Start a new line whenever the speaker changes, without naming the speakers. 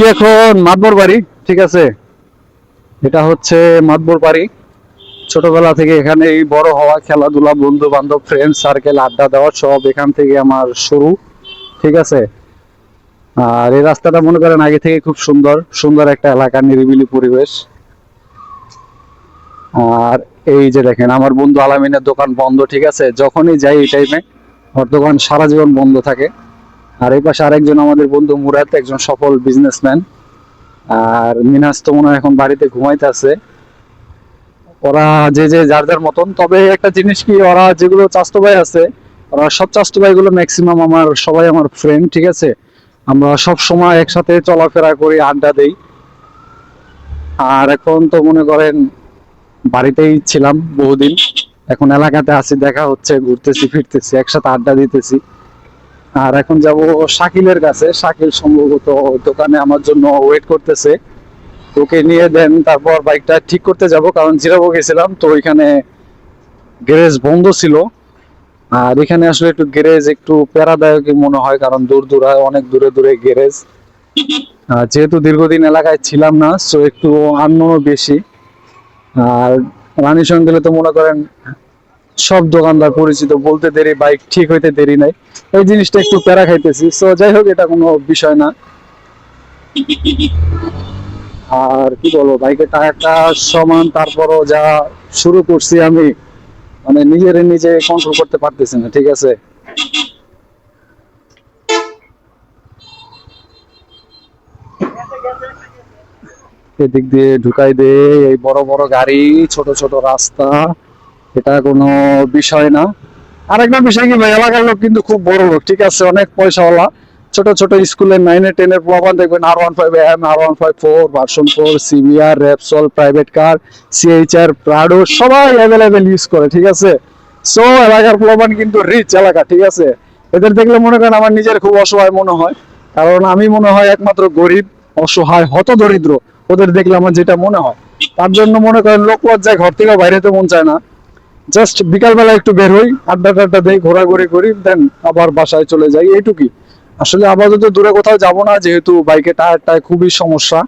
আছি এখন মাতবর বাড়ি, ঠিক আছে? এটা হচ্ছে মাতবর বাড়ি। ছোটবেলা থেকে এখানেই বড় হওয়া খেলাধুলা বন্ধু বান্ধব ফ্রেন্ড সার্কেল আড্ডা দেওয়া সব এখান থেকে আমার শুরু, ঠিক আছে? আর এই রাস্তাটা মনে করেন আগে থেকে খুব সুন্দর সুন্দর একটা এলাকা, নিরিবিলি পরিবেশ। আর এই যে দেখেন, আমার বন্ধু আলামিনের দোকান বন্ধ, ঠিক আছে? যখনই যাই এই টাইমে ওর দোকান সারা জীবন বন্ধ থাকে। আর এই পাশে আরেকজন আমাদের বন্ধু মুরাদ, একজন সফল বিজনেসম্যান আর মিনাস তো মনে হয় এখন বাড়িতে ঘুমাইতে আছে। ওরা যে যে যার যার মতন, তবে একটা জিনিস কি, ওরা যেগুলো চাস্তু ভাই আছে, ওরা সব চাস্তু ভাই গুলো ম্যাক্সিমাম আমার সবাই আমার ফ্রেন্ড ঠিক আছে? আমরা সব সময় একসাথে চলাফেরা করি, আড্ডা দেই। আর এখন তো মনে করেন বাড়িতেই ছিলাম বহুদিন। এখন এলাকাতে আছি, দেখা হচ্ছে, ঘুরতেছি, ফিরতেছি, একসাথে আড্ডা দিতেছি। আর এখন যাব শাকিলের কাছে। শাকিল সম্ভবত দোকানে আমার জন্য ওয়েট করতেছে। ওকে নিয়ে দেন, তারপর বাইকটা ঠিক করতে যাব, কারণ জিরাবো গেছিলাম, তো ওইখানে গ্যারেজ বন্ধ ছিল। আর এখানে আসলে একটু গ্যারেজ একটু প্যারাদায়ক মনে হয়, কারণ দূর দূর হয়, অনেক দূরে দূরে গ্যারেজ যেহেতু দীর্ঘদিন এলাকায় ছিলাম না সো একটু আনন্দও বেশি। আর রানী গেলে তো মনে করেন সব দোকানদার পরিচিত, বলতে দেরি বাইক ঠিক হইতে দেরি নাই। এই জিনিসটা একটু প্যারা খাইতেছি। সো যাই হোক, এটা কোনো বিষয় না। আর কি বলব বাইকের টায়ারটা সমান, তারপরও যা শুরু করছি আমি মানে নিজের নিজে কন্ট্রোল করতে পারতেছি না, ঠিক আছে? এদিক দিয়ে ঢুকাই দে এই বড় বড় গাড়ি, ছোট ছোট রাস্তা। এটা কোনো বিষয় না। আরেকটা বিষয় কি ভাই, এলাকার লোক কিন্তু খুব বড় লোক, ঠিক আছে? অনেক পয়সাওয়ালা। ছোট ছোট স্কুলের নাইনে টেনের প্রমাণ দেখবেন R one five M R one five four version four CBR Repsol private car CHR Prado সবাই অ্যাভেলেবেল ইউজ করে, ঠিক আছে? সো এলাকার প্রমাণ কিন্তু রিচ এলাকা, ঠিক আছে? এদের দেখলে মনে করেন আমার নিজের খুব অসহায় মনে হয়। কারণ আমি মনে হয় একমাত্র গরিব, অসহায় হত দরিদ্র ওদের দেখলে আমার যেটা মনে হয়। তার জন্য মনে করেন লোক লজ্জায় ঘর থেকে বাইরে তো মন চায় না। জাস্ট বিকালবেলা একটু বের হই, আড্ডা টাড্ডা দিই, ঘোরাঘুরি করি দেন আবার বাসায় চলে যাই, এইটুকুই। আসলে আপাতত দূরে কোথাও যাব না, যেহেতু বাইকে টায়ারটায় খুবই সমস্যা।